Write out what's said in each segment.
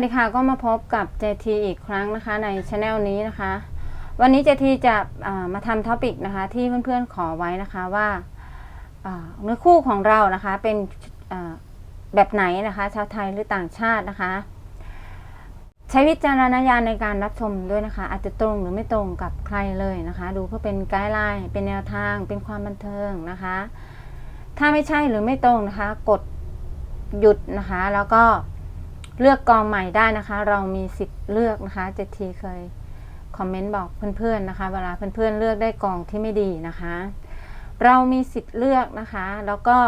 วัสดีค่ะก็มาพบกับ JT อีกครั้งนะคะในช anel นี้นะคะ วันนี้ JT จะอ่ามาทำท็อปิกนะคะที่เพื่อนๆขอไว้นะคะว่าเนื้อคู่ของเรานะคะเป็นแบบไหนนะคะชาวไทยหรือต่างชาตินะคะ ใช้วิจารณญาณในการรับชมด้วยนะคะ อาจจะตรงหรือไม่ตรงกับใครเลยนะคะ ดูเพื่อเป็นไกด์ไลน์เป็นแนวทางเป็นความบันเทิงนะคะ ถ้าไม่ใช่หรือไม่ตรงนะคะ กดหยุดนะคะแล้วก็ เลือกกองใหม่ได้นะคะ เรามีสิทธิ์เลือกนะคะเจทีเคยคอมเมนต์บอกเพื่อนๆนะคะ เวลาเพื่อนๆเลือกได้กองที่ไม่ดีนะคะ เรามีสิทธิ์เลือกนะคะ แล้วก็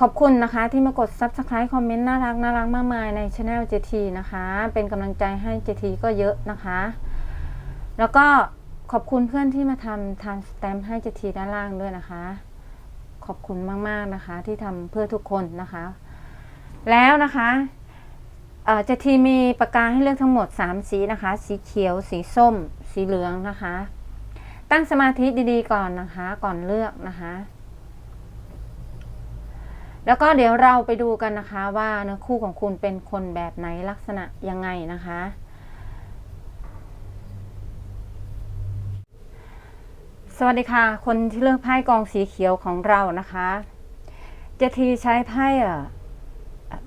ขอบคุณนะคะ ที่มากด subscribe คอมเมนต์น่ารักน่ารักมากมายในช anel JT นะคะ เป็นกำลังใจให้ JT ก็เยอะนะคะ แล้วก็ขอบคุณเพื่อนที่มาทำทำสแตมป์ให้ JT ด้านล่างด้วยนะคะ ขอบคุณมากๆนะคะ ที่ทำเพื่อทุกคนนะคะ แล้วนะคะ เอ่อจะทีมีปากกาให้เลือกทั้งหมด 3 สีนะคะ สีเขียว สีส้ม สีเหลืองนะคะ ตั้งสมาธิดีๆก่อนนะคะ ก่อนเลือกนะคะ แล้วก็เดี๋ยวเราไปดูกันนะคะ ว่าเนื้อคู่ของคุณเป็นคนแบบไหนลักษณะยังไงนะคะ สวัสดีค่ะ คนที่เลือกไพ่กองสีเขียวของเรานะคะ เจทีใช้ไพ่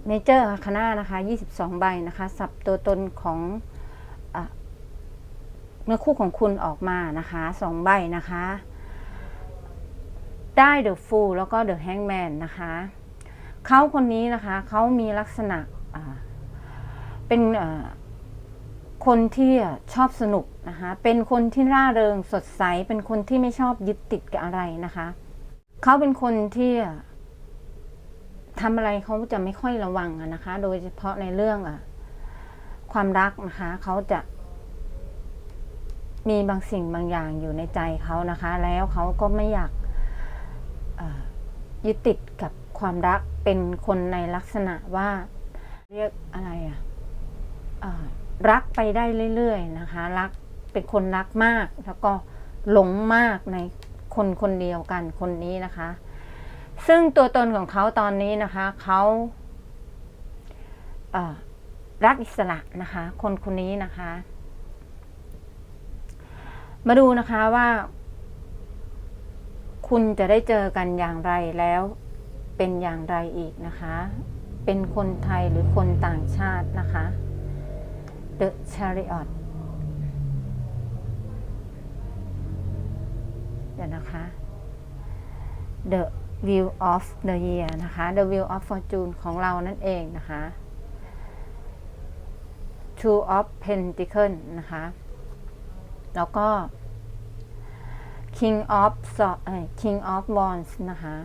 เมเจอร์คณะนะคะ22 ใบนะคะ สับตัวตนของอเนื้อคู่ของคุณออกมานะคะ2ใบนะคะ ได้เดอะฟูลแล้วก็เดอะแฮงแมนนะคะเขาคนนี้นะคะเขามีลักษณะเป็นคนที่ชอบสนุกนะคะ เป็นคนที่ร่าเริงสดใส เป็นคนที่ไม่ชอบยึดติดกับอะไรนะคะ เขาเป็นคนที่ ทำอะไรเขาจะไม่ค่อยระวังนะคะ โดยเฉพาะในเรื่องอะความรักนะคะเขาจะมีบางสิ่งบางอย่างอยู่ในใจเขานะคะ แล้วเขาก็ไม่อยากยึดติดกับความรักเป็นคนในลักษณะว่าเรียกอะไรอะอ่ารักไปได้เรื่อยๆนะคะ รักเป็นคนรักมาก แล้วก็หลงมากในคนคนเดียวกันคนนี้นะคะ ซึ่งตัวตนของเขาตอนนี้นะคะเขาเรักอิสระนะคะ คนคนนี้นะคะ มาดูนะคะว่า คุณจะได้เจอกันอย่างไรแล้วเป็นอย่างไรอีกนะคะ เป็นคนไทยหรือคนต่างชาตินะคะ The Chariot เดี๋ยวนะคะ The Wheel of the Year นะคะ The Wheel of Fortune ของเรานั่นเองนะคะ Two of Pentacles นะคะ แล้วก็ King of King of Wands นะคะ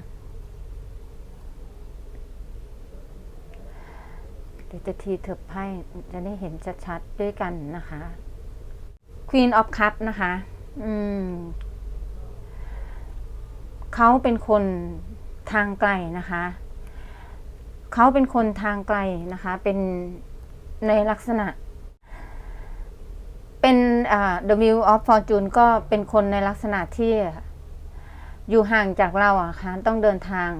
เดี๋ยวจะทีเถิบไพ่จะได้เห็นชัดๆด้วยกันนะคะ Queen of Cup นะคะ อืม เขาเป็นคนทางไกลนะคะ เขาเป็นคนทางไกลนะคะ เป็นในลักษณะ เป็นอ่า The Wheel of Fortune ก็เป็นคนในลักษณะที่อยู่ห่างจากเราอะค่ะต้องเดินทาง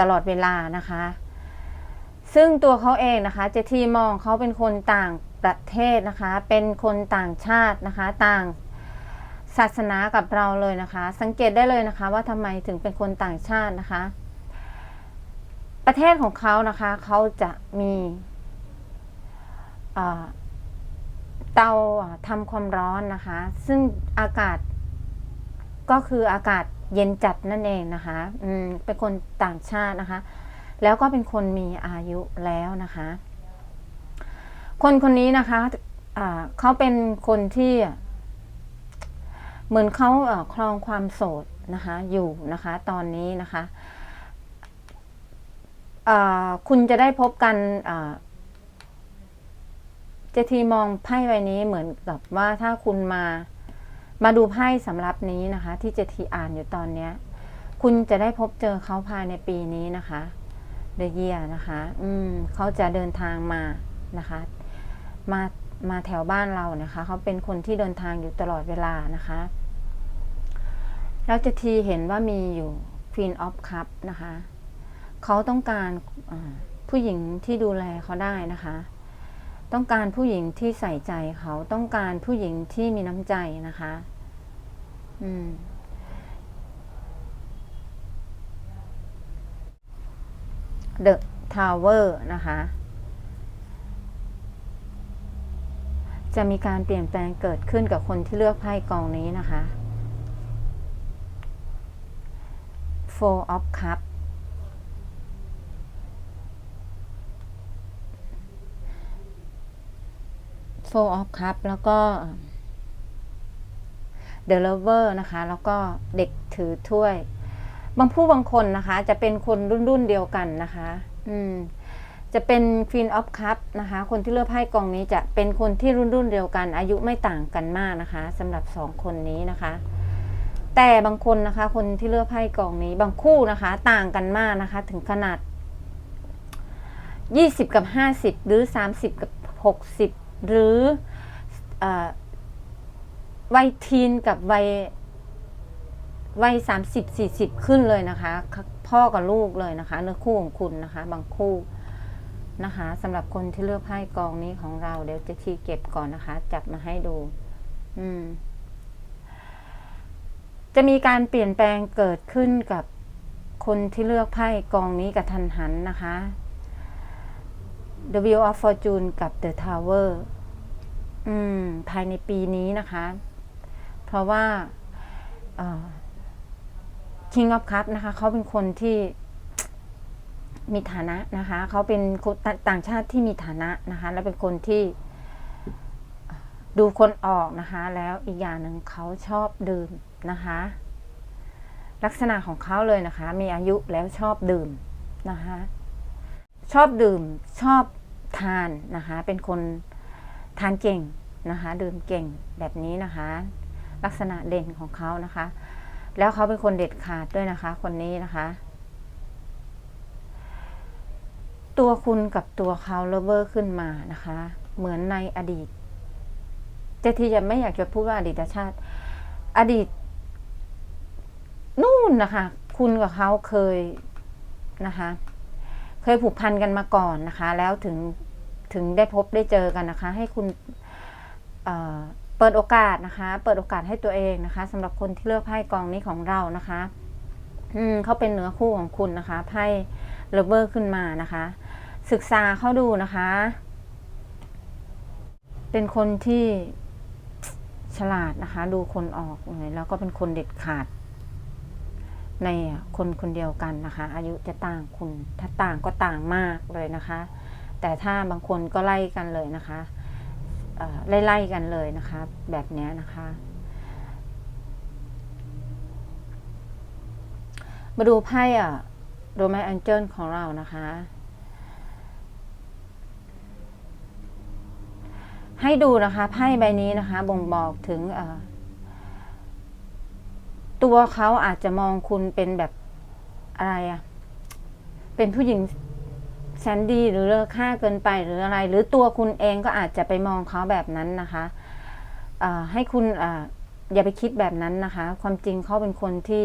ตลอดเวลานะคะ ซึ่งตัวเขาเองนะคะ เจทีมองเขาเป็นคนต่างประเทศนะคะ เป็นคนต่างชาตินะคะ ต่าง ศาสนากับเราเลยนะคะ สังเกตได้เลยนะคะ ว่าทำไมถึงเป็นคนต่างชาตินะคะ ประเทศของเขานะคะเขาจะมีเตาทำความร้อนนะคะ ซึ่งอากาศก็คืออากาศเย็นจัดนั่นเองนะคะอืมเป็นคนต่างชาตินะคะ แล้วก็เป็นคนมีอายุแล้วนะคะ คนคนนี้นะคะอ่าเขาเป็นคนที่ เหมือนเขาครองความโสดนะคะอยู่นะคะ ตอนนี้นะคะคุณจะได้พบกันเจทีมองไพ่ใบนี้เหมือนกับว่าถ้าคุณมามาดูไพ่สำหรับนี้นะคะ ที่เจทีอ่านอยู่ตอนนี้คุณจะได้พบเจอเขาภายในปีนี้นะคะเดเยียนะคะ อืมเขาจะเดินทางมานะคะ มา มาแถวบ้านเรานะคะ เขาเป็นคนที่เดินทางอยู่ตลอดเวลานะคะ เราจะทีเห็นว่ามีอยู่ Queen of Cup นะคะ เขาต้องการผู้หญิงที่ดูแลเขาได้นะคะ ต้องการผู้หญิงที่ใส่ใจเขาต้องการผู้หญิงที่มีน้ำใจนะคะ อืม The Tower นะคะ จะมีการเปลี่ยนแปลงเกิดขึ้นกับคนที่เลือกไพ่กองนี้นะคะ Four of Cup Four of Cup แล้วก็ The Lover นะคะ แล้วก็เด็กถือถ้วย บางผู้บางคนนะคะ จะเป็นคนรุ่นรุ่นเดียวกันนะคะ อืม จะเป็น Queen of Cup นะคะ คนที่เลือกไพ่กองนี้จะเป็นคนที่รุ่นรุ่นเดียวกัน อายุไม่ต่างกันมากนะคะสำหรับสองคนนี้นะคะ แต่บางคนนะคะ คนที่เลือกไพ่กองนี้บางคู่นะคะ ต่างกันมากนะคะ ถึงขนาด 20 กับ 50 หรือ 30 กับ 60 หรือวัยทีนกับวัยวัย30 40ขึ้นเลยนะคะ พ่อกับลูกเลยนะคะเนื้อคู่ของคุณนะคะ บางคู่ นะคะสำหรับคนที่เลือกไพ่กองนี้ของเรา เดี๋ยวจะทีเก็บก่อนนะคะ จับมาให้ดู อืม จะมีการเปลี่ยนแปลงเกิดขึ้นกับคนที่เลือกไพ่กองนี้กับทันหันนะคะ The Wheel of Fortune กับ The Tower อืม ภายในปีนี้นะคะ เพราะว่า King of Cup นะคะ เขาเป็นคนที่ มีฐานะนะคะเขาเป็นคนตต่างชาติที่มีฐานะนะคะ และเป็นคนที่ดูคนออกนะคะ แล้วอีกอย่างหนึ่งเขาชอบดื่มนะคะ ลักษณะของเขาเลยนะคะ มีอายุแล้วชอบดื่มนะคะ ชอบดื่มชอบทานนะคะ เป็นคนทานเก่งนะคะ ดื่มเก่งแบบนี้นะคะ ลักษณะเด่นของเขานะคะ แล้วเขาเป็นคนเด็ดขาดด้วยนะคะ คนนี้นะคะ ตัวคุณกับตัวเขาเลเวอร์ขึ้นมานะคะ เหมือนในอดีตเจทีจะไม่อยากจะพูดว่าอดีตชาติ อดีต นู่นนะคะ คุณกับเขาเคยนะคะ เคยผูกพันกันมาก่อนนะคะ แล้วถึงถึงได้พบได้เจอกันนะคะ ให้คุณเเปิดโอกาสนะคะ เปิดโอกาสให้ตัวเองนะคะสำหรับคนที่เลือกไพ่กองนี้ของเรานะคะ อืมเขาเป็นเนื้อคู่ของคุณนะคะไพ่เลเวอร์ขึ้นมานะคะ ศึกษาเขาดูนะคะ เป็นคนที่ฉลาดนะคะ ดูคนออกเลยแล้วก็เป็นคนเด็ดขาด ในคนคนเดียวกันนะคะ อายุจะต่างคุณ ถ้าต่างก็ต่างมากเลยนะคะ แต่ถ้าบางคนก็ไล่กันเลยนะคะไล่ไล่กันเลยนะคะ แบบนี้นะคะ มาดูไพ่อะโรแมนแองเจิลของเรานะคะ ให้ดูนะคะไพ่ใบนี้นะคะ บ่งบอกถึงตัวเขาอาจจะมองคุณเป็นแบบอะไรอะเป็นผู้หญิงแซนดี้หรือเลอค่าเกินไปหรืออะไร หรือตัวคุณเองก็อาจจะไปมองเขาแบบนั้นนะคะให้คุณออย่าไปคิดแบบนั้นนะคะ ความจริงเขาเป็นคนที่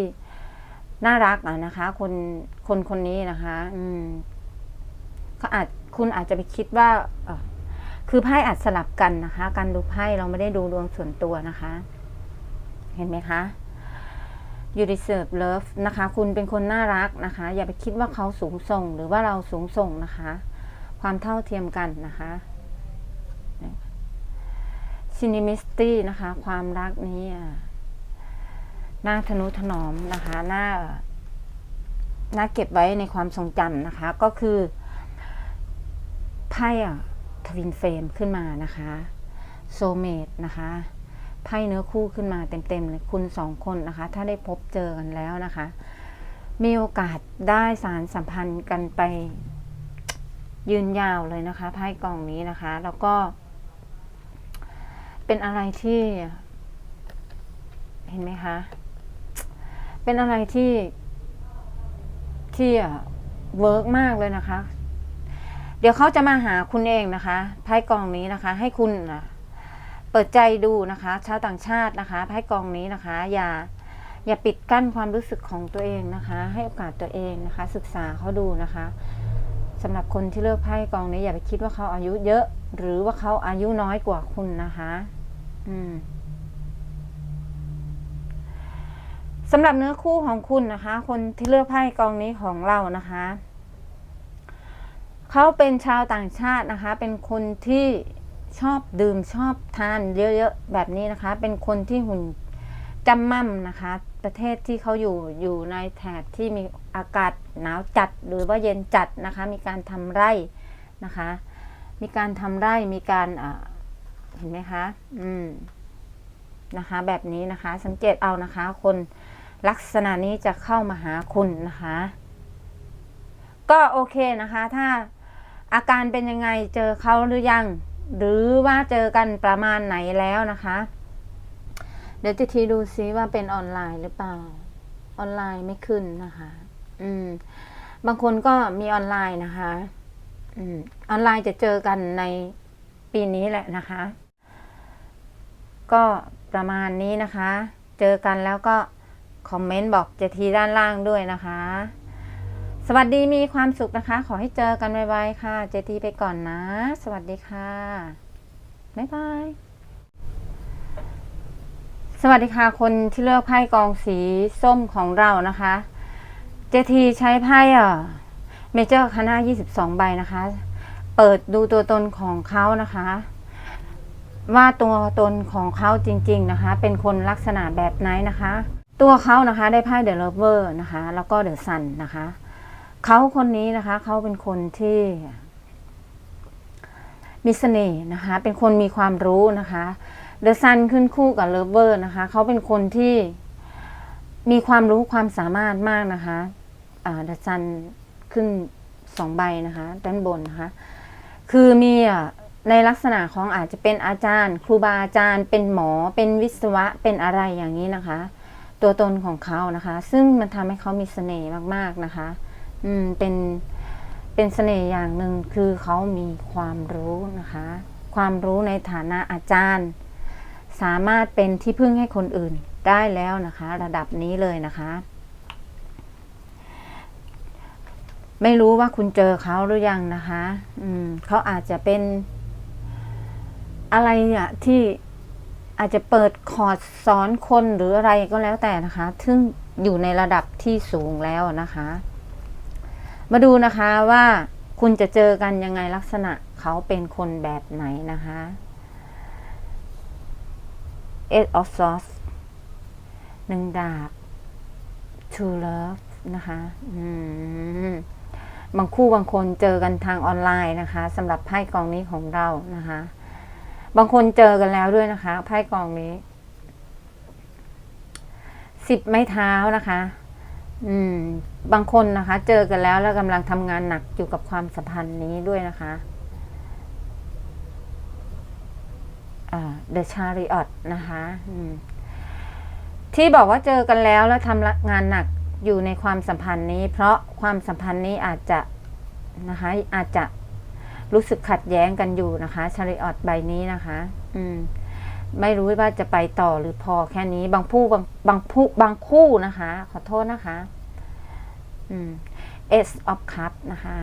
น่ารักอะนะคะ คนคนคนนี้นะคะ อืมเขาอาจคุณอาจจะไปคิดว่า คือไพ่อาจสลับกันนะคะ การดูไพ่เราไม่ได้ดูดวงส่วนตัวนะคะ เห็นไหมคะ you deserve love นะคะ คุณเป็นคนน่ารักนะคะ อย่าไปคิดว่าเขาสูงส่งหรือว่าเราสูงส่งนะคะ ความเท่าเทียมกันนะคะ cinemisty นะคะ ความรักนี้น่าทนุถนอมนะคะน่าน่าเก็บไว้ในความทรงจำนะคะ ก็คือไพ่อะ ทวินเฟรมขึ้นมานะคะโซเมตนะคะไพ่เนื้อคู่ขึ้นมาเต็มๆเลยคุณสองคนนะคะ ถ้าได้พบเจอกันแล้วนะคะ มีโอกาสได้สารสัมพันธ์กันไปยืนยาวเลยนะคะไพ่กองนี้นะคะ แล้วก็ เป็นอะไรที่ เห็นไหมคะ เป็นอะไรที่ที่เวิร์กมากเลยนะคะ เดี๋ยวเขาจะมาหาคุณเองนะคะไพ่กองนี้นะคะ ให้คุณเปิดใจดูนะคะชาวต่างชาตินะคะไพ่กองนี้นะคะ อย่าอย่าปิดกั้นความรู้สึกของตัวเองนะคะ ให้โอกาสตัวเองนะคะ ศึกษาเขาดูนะคะสำหรับคนที่เลือกไพ่กองนี้ อย่าไปคิดว่าเขาอายุเยอะ หรือว่าเขาอายุน้อยกว่าคุณนะคะ อืมสำหรับเนื้อคู่ของคุณนะคะ คนที่เลือกไพ่กองนี้ของเรานะคะ เขาเป็นชาวต่างชาตินะคะ เป็นคนที่ชอบดื่มชอบทานเยอะๆแบบนี้นะคะ เป็นคนที่หุ่นจำมั่มนะคะ ประเทศที่เขาอยู่อยู่ในแถบที่มีอากาศหนาวจัดหรือว่าเย็นจัดนะคะ มีการทำไร่นะคะ มีการทำไร่มีการอ่าเห็นไหมคะอืมนะคะ แบบนี้นะคะ สังเกตเอานะคะ คนลักษณะนี้จะเข้ามาหาคุณนะคะ ก็โอเคนะคะ ถ้า อาการเป็นยังไงเจอเขาหรือยัง หรือว่าเจอกันประมาณไหนแล้วนะคะ เดี๋ยวจะทีดูซิว่าเป็นออนไลน์หรือเปล่า ออนไลน์ไม่ขึ้นนะคะ อืม บางคนก็มีออนไลน์นะคะ อืม ออนไลน์จะเจอกันในปีนี้แหละนะคะ ก็ประมาณนี้นะคะ เจอกันแล้วก็คอมเมนต์บอกเจทีด้านล่างด้วยนะคะ สวัสดีมีความสุขนะคะ ขอให้เจอกันไวๆค่ะ เจทีไปก่อนนะ สวัสดีค่ะ บ๊ายบาย สวัสดีค่ะ คนที่เลือกไพ่กองสีส้มของเรานะคะ เจทีใช้ไพ่อะเมเจอร์คณะ22 ใบนะคะ เปิดดูตัวตนของเขานะคะ ว่าตัวตนของเขาจริง ๆนะคะ เป็นคนลักษณะแบบไหนนะคะ ตัวเขานะคะได้ไพ่เดอะ l ลเวอร์นะคะ แล้วก็เดอะซันนะคะ เขาคนนี้นะคะเขาเป็นคนที่มีเสน่ห์นะคะ เป็นคนมีความรู้นะคะเดอะซันขึ้นคู่กับเลเวอร์นะคะ เขาเป็นคนที่มีความรู้ความสามารถมากนะคะเดอะซันขึ้นสองใบนะคะ ด้านบนนะคะ คือมีในลักษณะของอาจจะเป็นอาจารย์ ครูบาอาจารย์ เป็นหมอ เป็นวิศวะ เป็นอะไรอย่างนี้นะคะ ตัวตนของเขานะคะ ซึ่งมันทำให้เขามีเสน่ห์มากๆนะคะ อืมเป็นเป็นเสน่ห์อย่างหนึ่งคือเขามีความรู้นะคะ ความรู้ในฐานะอาจารย์ สามารถเป็นที่พึ่งให้คนอื่นได้แล้วนะคะ ระดับนี้เลยนะคะ ไม่รู้ว่าคุณเจอเขาหรือยังนะคะ อืมเขาอาจจะเป็นอะไรเนี่ยที่อาจจะเปิดคอร์สสอนคนหรืออะไรก็แล้วแต่นะคะ ซึ่งอยู่ในระดับที่สูงแล้วนะคะ มาดูนะคะว่าคุณจะเจอกันยังไงลักษณะเขาเป็นคนแบบไหนนะคะ eight of swords หนึ่งดาบ two love นะคะบางคู่บางคนเจอกันทางออนไลน์นะคะสำหรับไพ่กองนี้ของเรานะคะ บางคนเจอกันแล้วด้วยนะคะไพ่กองนี้สิบไม้เท้านะคะ อืม บางคนนะคะ เจอกันแล้วแล้วกำลังทำงานหนักอยู่กับความสัมพันธ์นี้ด้วยนะคะ อ่า The Chariot นะคะที่บอกว่าเจอกันแล้วแล้วทำงานหนักอยู่ในความสัมพันธ์นี้ เพราะความสัมพันธ์นี้อาจจะนะคะ อาจจะรู้สึกขัดแย้งกันอยู่นะคะชาริออตใบนี้นะคะ อืม ไม่รู้ว่าจะไปต่อหรือพอแค่นี้ บางผู้บางบางผู้บางคู่นะคะ ขอโทษนะคะ อืม Ace of Cup นะคะ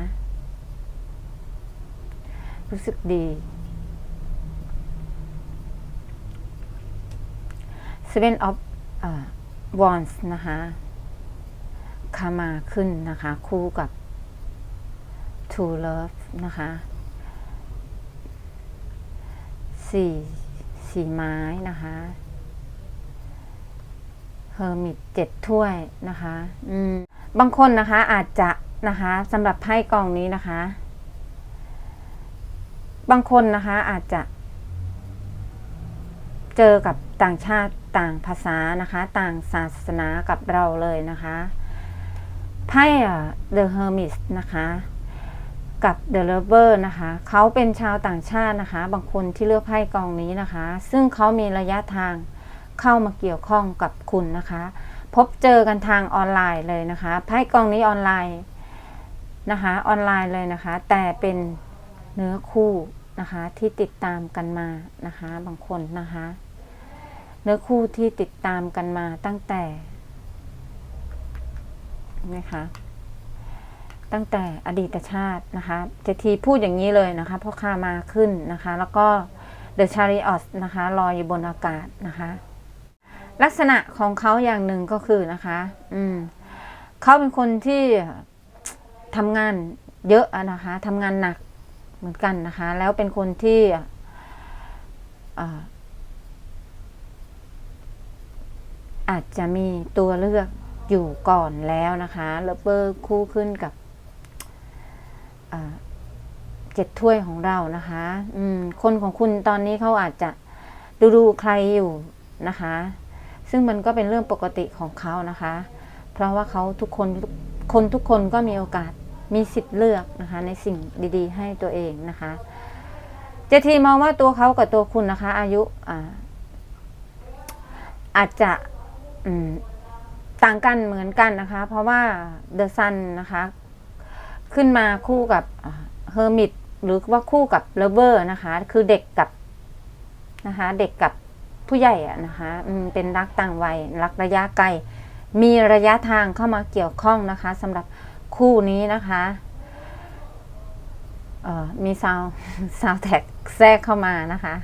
รู้สึกดี Seven of uh, Wands นะคะคามาขึ้นนะคะ คู่กับ Two Love นะคะสี่ สี่ไม้นะคะเฮอร์มิตเจ็ดถ้วยนะคะ อืม บางคนนะคะอาจจะนะคะสำหรับไพ่กองนี้นะคะ บางคนนะคะอาจจะ เจอกับต่างชาติต่างภาษานะคะ ต่างศาสนากับเราเลยนะคะไพ่ The Hermit นะคะ กับ The Lover นะคะ เขาเป็นชาวต่างชาตินะคะ บางคนที่เลือกไพ่กองนี้นะคะ ซึ่งเขามีระยะทางเข้ามาเกี่ยวข้องกับคุณนะคะ พบเจอกันทางออนไลน์เลยนะคะ ไพ่กองนี้ออนไลน์นะคะ ออนไลน์เลยนะคะ แต่เป็นเนื้อคู่นะคะ ที่ติดตามกันมานะคะ บางคนนะคะ เนื้อคู่ที่ติดตามกันมาตั้งแต่นะคะ ตั้งแต่อดีตชาตินะคะเจทีพูดอย่างนี้เลยนะคะพ่อข้ามาขึ้นนะคะ แล้วก็เดอะชาริออสนะคะลอยอยู่บนอากาศนะคะ ลักษณะของเขาอย่างหนึ่งก็คือนะคะ อืมเขาเป็นคนที่ทำงานเยอะนะคะทำงานหนักเหมือนกันนะคะ แล้วเป็นคนที่อาจจะมีตัวเลือกอยู่ก่อนแล้วนะคะแล้วเบอร์คู่ขึ้นกับ เจ็ดถ้วยของเรานะคะ อืม คนของคุณตอนนี้เขาอาจจะดูดูใครอยู่นะคะ ซึ่งมันก็เป็นเรื่องปกติของเขานะคะ เพราะว่าเขาทุกคนคนทุกคนก็มีโอกาสมีสิทธิ์เลือกนะคะ ในสิ่งดี ๆ ให้ตัวเองนะคะเจทีมองว่าตัวเขากับตัวคุณนะคะ อายุอ่าอาจจะต่างกันเหมือนกันนะคะ เพราะว่าเดอะซันนะคะ ขึ้นมาคู่กับเฮอร์มิตหรือว่าคู่กับเลเวอร์นะคะ คือเด็กกับนะคะ เด็กกับผู้ใหญ่อะนะคะเป็นรักต่างวัยรักระยะไกล มีระยะทางเข้ามาเกี่ยวข้องนะคะสำหรับคู่นี้นะคะมีซาวซาวแท็กแทรกเข้ามานะคะ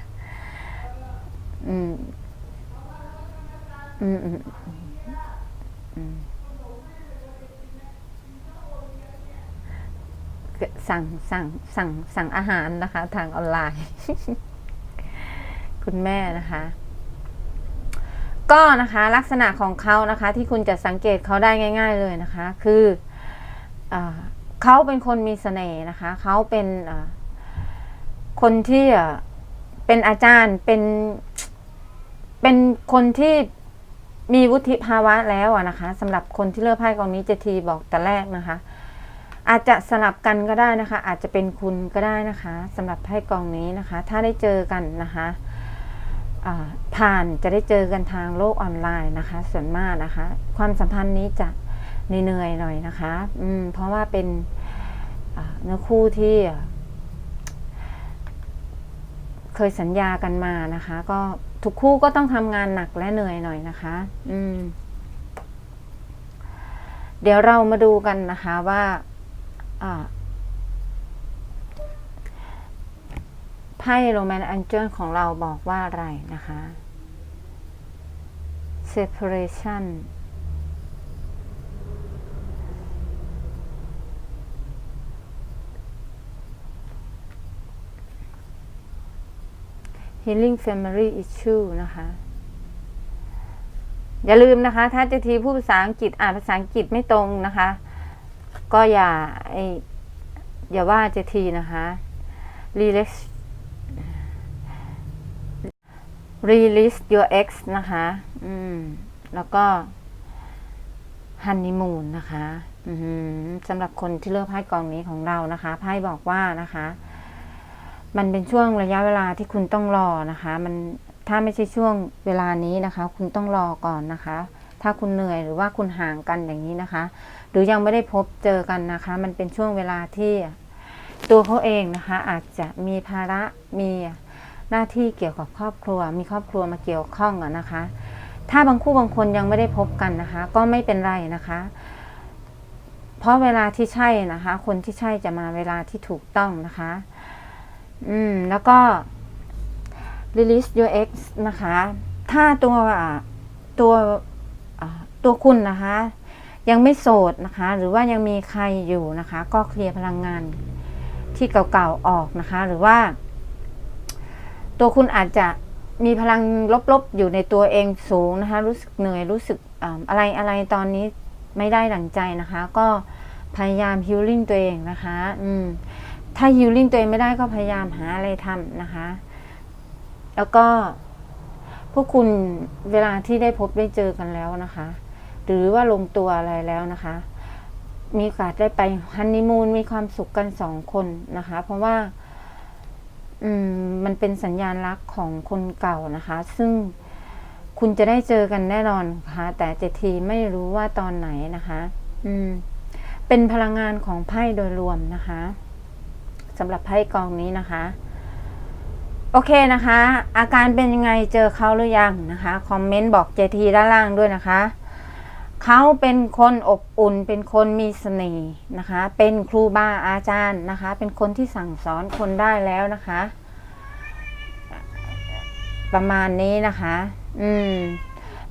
อืม อืมอืมอืม สั่งสั่งสั่งสั่งอาหารนะคะ ทางออนไลน์ คุณแม่นะคะก็นะคะลักษณะของเขานะคะที่คุณจะสังเกตเขาได้ง่าย ๆเลยนะคะ คืออเขาเป็นคนมีเสน่ห์นะคะเขาเป็นคนที่เป็นอาจารย์เป็นเป็นคนที่มีวุฒิภาวะแล้วนะคะสำหรับคนที่เลือกไพ่กองนี้เจทีบอกแต่แรกนะคะ อาจจะสลับกันก็ได้นะคะ อาจจะเป็นคุณก็ได้นะคะสำหรับไพ่กองนี้นะคะ ถ้าได้เจอกันนะคะผ่านจะได้เจอกันทางโลกออนไลน์นะคะ ส่วนมากนะคะ ความสัมพันธ์นี้จะเหนื่อยๆหน่อยนะคะอืมเพราะว่าเป็นเนื้อคู่ที่เคยสัญญากันมานะคะ ก็ทุกคู่ก็ต้องทำงานหนักและเหนื่อยหน่อยนะคะ อืม เดี๋ยวเรามาดูกันนะคะว่า ไพ่โรแมนแองเจิลของเราบอกว่าอะไรนะคะ separation healing family issue นะคะ อย่าลืมนะคะ ถ้าเจะทีพูดภาษาอังกฤษอ่านภาษาอังกฤษไม่ตรงนะคะ ก็อย่าไออย่าว่าเจทีนะคะ relax release your ex นะคะ อืม แล้วก็ honeymoon นะคะอืสำหรับคนที่เลือกไพ่กองนี้ของเรานะคะ ไพ่บอกว่านะคะ มันเป็นช่วงระยะเวลาที่คุณต้องรอนะคะ มันถ้าไม่ใช่ช่วงเวลานี้นะคะ คุณต้องรอก่อนนะคะ ถ้าคุณเหนื่อยหรือว่าคุณห่างกันอย่างนี้นะคะ หรือยังไม่ได้พบเจอกันนะคะ มันเป็นช่วงเวลาที่ตัวเขาเองนะคะ อาจจะมีภาระมีหน้าที่เกี่ยวกับครอบครัว มีครอบครัวมาเกี่ยวข้องนะคะ ถ้าบางคู่บางคนยังไม่ได้พบกันนะคะ ก็ไม่เป็นไรนะคะ เพราะเวลาที่ใช่นะคะ คนที่ใช่จะมาเวลาที่ถูกต้องนะคะ อืม แล้วก็ release your ex นะคะ ถ้าตัวตัว ตัวคุณนะคะ ยังไม่โสดนะคะ หรือว่ายังมีใครอยู่นะคะ ก็เคลียร์พลังงานที่เก่าๆออกนะคะ หรือว่า ตัวคุณอาจจะมีพลังลบๆอยู่ในตัวเองสูงนะคะ รู้สึกเหนื่อยรู้สึกออะไรอะไรตอนนี้ไม่ได้ดั่งใจนะคะ ก็พยายามฮิลลิ่งตัวเองนะคะ อืม ถ้าฮิลลิ่งตัวเองไม่ได้ก็พยายามหาอะไรทำนะคะ แล้วก็พวกคุณเวลาที่ได้พบได้เจอกันแล้วนะคะ หรือว่าลงตัวอะไรแล้วนะคะ มีโอกาสได้ไปฮันนีมูนมีความสุขกันสองคนนะคะ เพราะว่าอืมมันเป็นสัญญาณรักของคนเก่านะคะ ซึ่งคุณจะได้เจอกันแน่นอนค่ะ แต่เจทีไม่รู้ว่าตอนไหนนะคะ อืม เป็นพลังงานของไพ่โดยรวมนะคะสำหรับไพ่กองนี้นะคะ โอเคนะคะ อาการเป็นยังไงเจอเขาหรือยังนะคะ คอมเมนต์บอกเจทีด้านล่างด้วยนะคะ เขาเป็นคนอบอุ่น เป็นคนมีเสน่ห์นะคะ เป็นครูบาอาจารย์นะคะ เป็นคนที่สั่งสอนคนได้แล้วนะคะ ประมาณนี้นะคะ อืม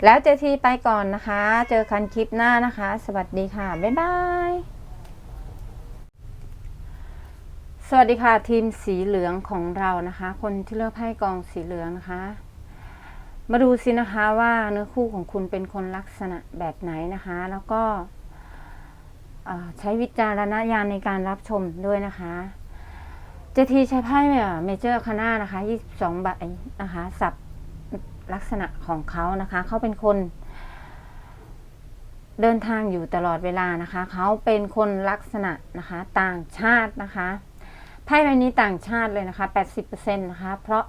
แล้วเจทีไปก่อนนะคะ เจอกันคลิปหน้านะคะ สวัสดีค่ะ บ๊ายบายสวัสดีค่ะทีมสีเหลืองของเรานะคะ คนที่เลือกไพ่กองสีเหลืองนะคะ มาดูสินะคะว่าเนื้อคู่ของคุณเป็นคนลักษณะแบบไหนนะคะ แล้วก็ใช้วิจารณญาณในการรับชมด้วยนะคะเจทีใช้ไพ่เมเจอร์คาน่านะคะ22ใบนะคะสับลักษณะของเขานะคะ เขาเป็นคน เดินทางอยู่ตลอดเวลานะคะ เขาเป็นคนลักษณะนะคะ ต่างชาตินะคะไพ่ใบนี้ต่างชาติเลยนะคะ 80%นะคะ เพราะ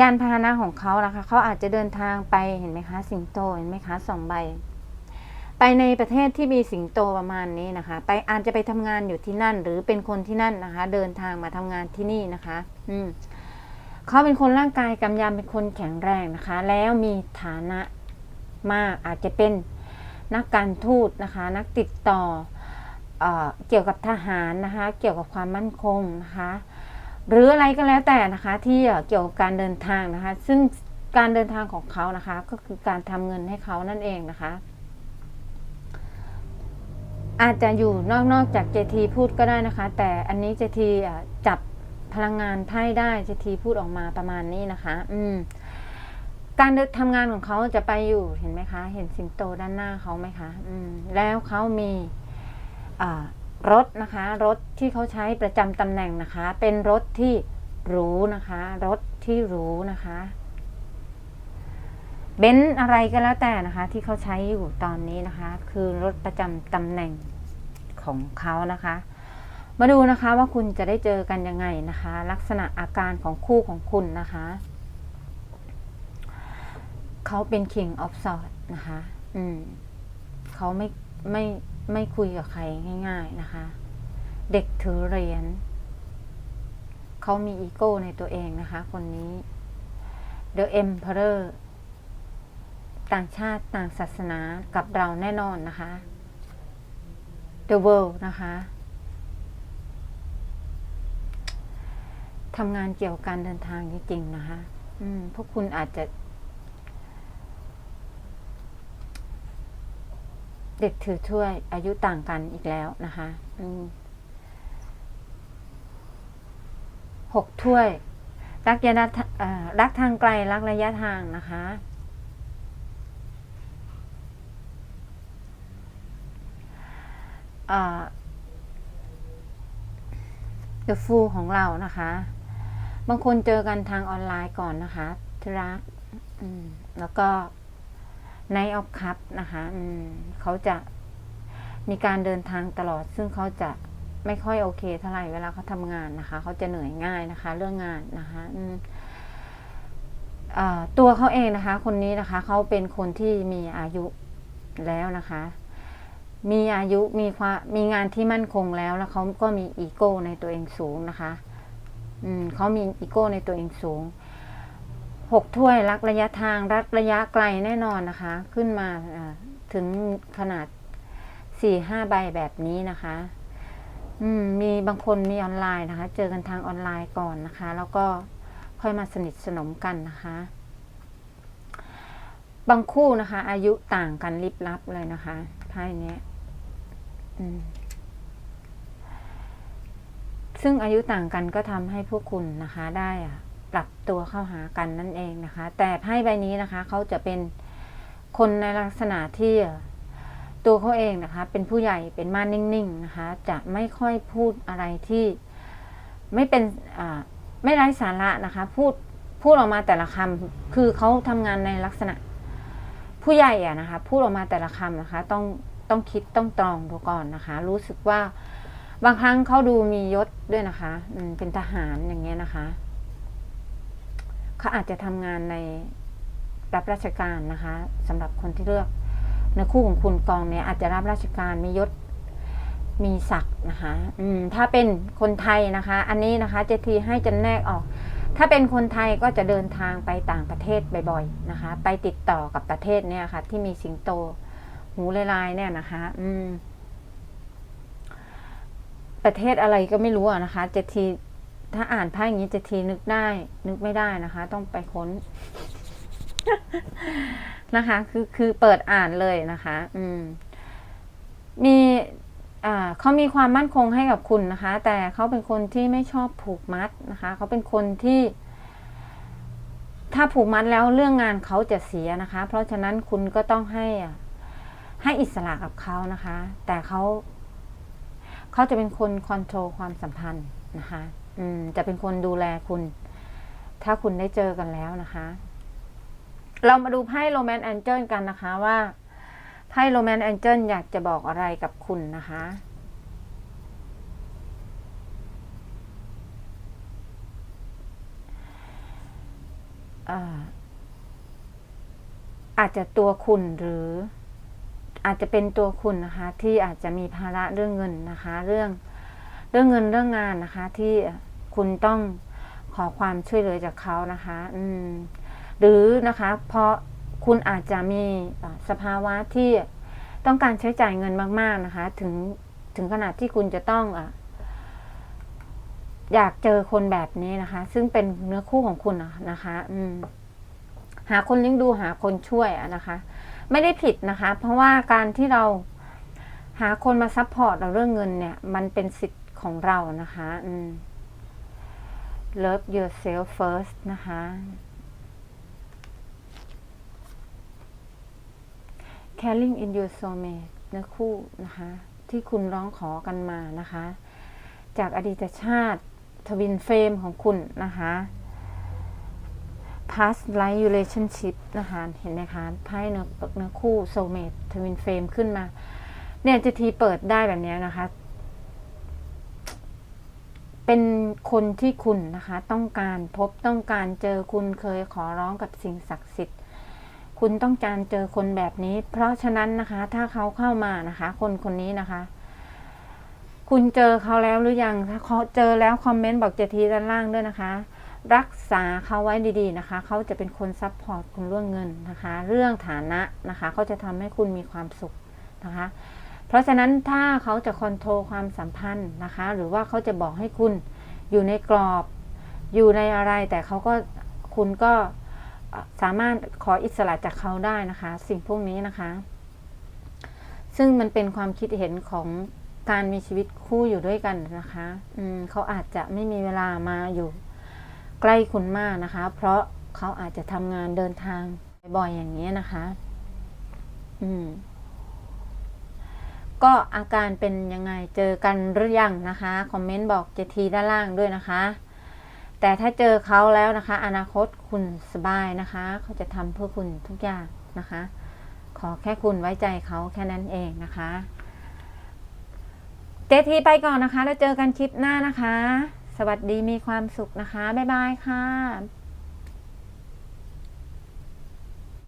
ยานพาหนะของเขานะคะเขาอาจจะเดินทางไปเห็นไหมคะ สิงโตเห็นไหมคะสองใบ ไปในประเทศที่มีสิงโตประมาณนี้นะคะ ไปอาจจะไปทำงานอยู่ที่นั่น หรือเป็นคนที่นั่นนะคะ เดินทางมาทำงานที่นี่นะคะ อืมเขาเป็นคนร่างกายกำยำเป็นคนแข็งแรงนะคะ แล้วมีฐานะมากอาจจะเป็นนักการทูตนะคะ นักติดต่อเอเกี่ยวกับทหารนะคะ เกี่ยวกับความมั่นคงนะคะ หรืออะไรก็แล้วแต่นะคะที่เกี่ยวกับการเดินทางนะคะ ซึ่งการเดินทางของเขานะคะ ก็คือการทำเงินให้เขานั่นเองนะคะ อาจจะอยู่นอกนอกจากเจทีพูดก็ได้นะคะ แต่อันนี้เจทีจับพลังงานไพ่ได้เจทีพูดออกมาประมาณนี้นะคะ อืมการเดินทำงานของเขาจะไปอยู่เห็นไหมคะ เห็นสิงโตด้านหน้าเขาไหมคะ อืม แล้วเขามีอ่า รถนะคะรถที่เขาใช้ประจำตำแหน่งนะคะ เป็นรถที่หรูนะคะรถที่หรูนะคะเบนซ์อะไรก็แล้วแต่นะคะ ที่เขาใช้อยู่ตอนนี้นะคะ คือรถประจำตำแหน่งของเขานะคะ มาดูนะคะว่าคุณจะได้เจอกันยังไงนะคะ ลักษณะอาการของคู่ของคุณนะคะเขาเป็น King of Swords นะคะ อืมเขาไม่ไม่ ไม่คุยกับใครง่าย ๆนะคะ เด็กถือเหรียญเขามีอีโก้ในตัวเองนะคะ คนนี้ The Emperor ต่างชาติต่างศาสนากับเราแน่นอนนะคะ The World นะคะทำงานเกี่ยวกับการเดินทางจริงๆนะคะ อืม พวกคุณอาจจะ เด็กถือถ้วยอายุต่างกันอีกแล้วนะคะหกถ้วย รักยะนรักทางไกล รักระยะทางนะคะเอ่อ The Fool ของเรานะคะ บางคนเจอกันทางออนไลน์ก่อนนะคะที่รักแล้วก็ Night of Cup นะคะเขาจะมีการเดินทางตลอด ซึ่งเขาจะไม่ค่อยโอเคเท่าไหร่เวลาเขาทำงานนะคะ เขาจะเหนื่อยง่ายนะคะ เรื่องงานนะคะตัวเขาเองนะคะ คนนี้นะคะเขาเป็นคนที่มีอายุแล้วนะคะ มีอายุมีความมีงานที่มั่นคงแล้วแล้วเขาก็มีอีโก้ในตัวเองสูงนะคะ อืมเขามีอีโก้ในตัวเองสูง หกถ้วยรักระยะทางรักระยะไกลแน่นอนนะคะ ขึ้นมาถึงขนาดสี่ห้าใบแบบนี้นะคะ อืม มีบางคนมีออนไลน์นะคะ เจอกันทางออนไลน์ก่อนนะคะ แล้วก็ค่อยมาสนิทสนมกันนะคะ บางคู่นะคะ อายุต่างกันลิบลับเลยนะคะไพ่เนี้ยอืมซึ่งอายุต่างกันก็ทำให้พวกคุณนะคะได้อะ ปรับตัวเข้าหากันนั่นเองนะคะ แต่ไพ่ใบนี้นะคะเขาจะเป็นคนในลักษณะที่ตัวเขาเองนะคะ เป็นผู้ใหญ่เป็นมานิ่งๆนะคะ จะไม่ค่อยพูดอะไรที่ไม่เป็นไม่ไร้สาระนะคะ พูดพูดออกมาแต่ละคำคือเขาทำงานในลักษณะ ผู้ใหญ่อะนะคะ พูดออกมาแต่ละคำนะคะ ต้องต้องคิดต้องตรองดูก่อนนะคะ รู้สึกว่าบางครั้งเขาดูมียศด้วยนะคะเป็นทหารอย่างเงี้ยนะคะ เขาอาจจะทำงานในรับราชการนะคะสำหรับคนที่เลือกในคู่ของคุณกองเนี้ยอาจจะรับราชการมียศมีศักดิ์นะคะ อืม ถ้าเป็นคนไทยนะคะ อันนี้นะคะเจทีให้จะแนกออก ถ้าเป็นคนไทยก็จะเดินทางไปต่างประเทศบ่อยๆนะคะ ไปติดต่อกับประเทศเนี่ยค่ะ ที่มีสิงโตหูลายๆเนี่ยนะคะ อืม ประเทศอะไรก็ไม่รู้อะนะคะเจที ถ้าอ่านไพ่อย่างนี้เจทีนึกได้ นึกไม่ได้นะคะ ต้องไปค้น นะคะ คือคือเปิดอ่านเลยนะคะ อืม มีอ่าเขามีความมั่นคงให้กับคุณนะคะ แต่เขาเป็นคนที่ไม่ชอบผูกมัดนะคะ เขาเป็นคนที่ ถ้าผูกมัดแล้วเรื่องงานเขาจะเสียนะคะ เพราะฉะนั้นคุณก็ต้องให้อะให้อิสระกับเขานะคะ แต่เขาเขาจะเป็นคนคอนโทรลความสัมพันธ์นะคะ อืมจะเป็นคนดูแลคุณ ถ้าคุณได้เจอกันแล้วนะคะ เรามาดูไพ่โรแมนต์แองเจิลกันนะคะว่าไพ่โรแมนต์แองเจิลอยากจะบอกอะไรกับคุณนะคะอ่าอาจจะตัวคุณหรือ อาจจะเป็นตัวคุณนะคะ ที่อาจจะมีภาระเรื่องเงินนะคะ เรื่องเรื่องเงินเรื่องงานนะคะ ที่ คุณต้องขอความช่วยเหลือจากเขานะคะ อืม หรือนะคะ เพราะคุณอาจจะมีสภาวะที่ต้องการใช้จ่ายเงินมาก ๆนะคะ ถึงถึงขนาดที่คุณจะต้องออยากเจอคนแบบนี้นะคะ ซึ่งเป็นเนื้อคู่ของคุณนะคะ อืม หาคนเลี้ยงดูหาคนช่วยนะคะ ไม่ได้ผิดนะคะ เพราะว่าการที่เราหาคนมาซัพพอร์ตเราเรื่องเงินเนี่ย มันเป็นสิทธิ์ของเรานะคะ อืม love yourself first นะคะ caring in your soulmate นื้อคู่นะคะ ที่คุณร้องขอกันมานะคะ จากอดีตชาติทวินเฟรมของคุณนะคะ past life relationship นะคะเห็นไหมคะไพ่เนื้อเนื้อคู่ soulmate ทวินเฟรมขึ้นมา เนี่ยจะทีเปิดได้แบบนี้นะคะ เป็นคนที่คุณนะคะ ต้องการพบต้องการเจอคุณเคยขอร้องกับสิ่งศักดิ์สิทธิ์ คุณต้องการเจอคนแบบนี้ เพราะฉะนั้นนะคะ ถ้าเขาเข้ามานะคะ คนคนนี้นะคะ คุณเจอเขาแล้วหรือยังถ้าเขาเจอแล้วคอมเมนต์บอกเจทีด้านล่างด้วยนะคะ รักษาเขาไว้ดีๆนะคะ เขาจะเป็นคนซัพพอร์ตคุณเรื่องเงินนะคะ เรื่องฐานะนะคะ เขาจะทำให้คุณมีความสุขนะคะ เพราะฉะนั้นถ้าเขาจะคอนโทรลความสัมพันธ์นะคะ หรือว่าเขาจะบอกให้คุณอยู่ในกรอบอยู่ในอะไร แต่เขาก็คุณก็สามารถขออิสระจากเขาได้นะคะ สิ่งพวกนี้นะคะ ซึ่งมันเป็นความคิดเห็นของการมีชีวิตคู่อยู่ด้วยกันนะคะอืมเขาอาจจะไม่มีเวลามาอยู่ใกล้คุณมากนะคะ เพราะเขาอาจจะทำงานเดินทางบ่อยอย่างนี้นะคะ อืม ก็อาการเป็นยังไงเจอกันหรือยังนะคะคอมเมนต์บอกเจทีด้านล่างด้วยนะคะ แต่ถ้าเจอเขาแล้วนะคะ อนาคตคุณสบายนะคะ เขาจะทำเพื่อคุณทุกอย่างนะคะ ขอแค่คุณไว้ใจเขาแค่นั้นเองนะคะ เจทีไปก่อนนะคะ แล้วเจอกันคลิปหน้านะคะ สวัสดีมีความสุขนะคะ บ๊ายบายค่ะ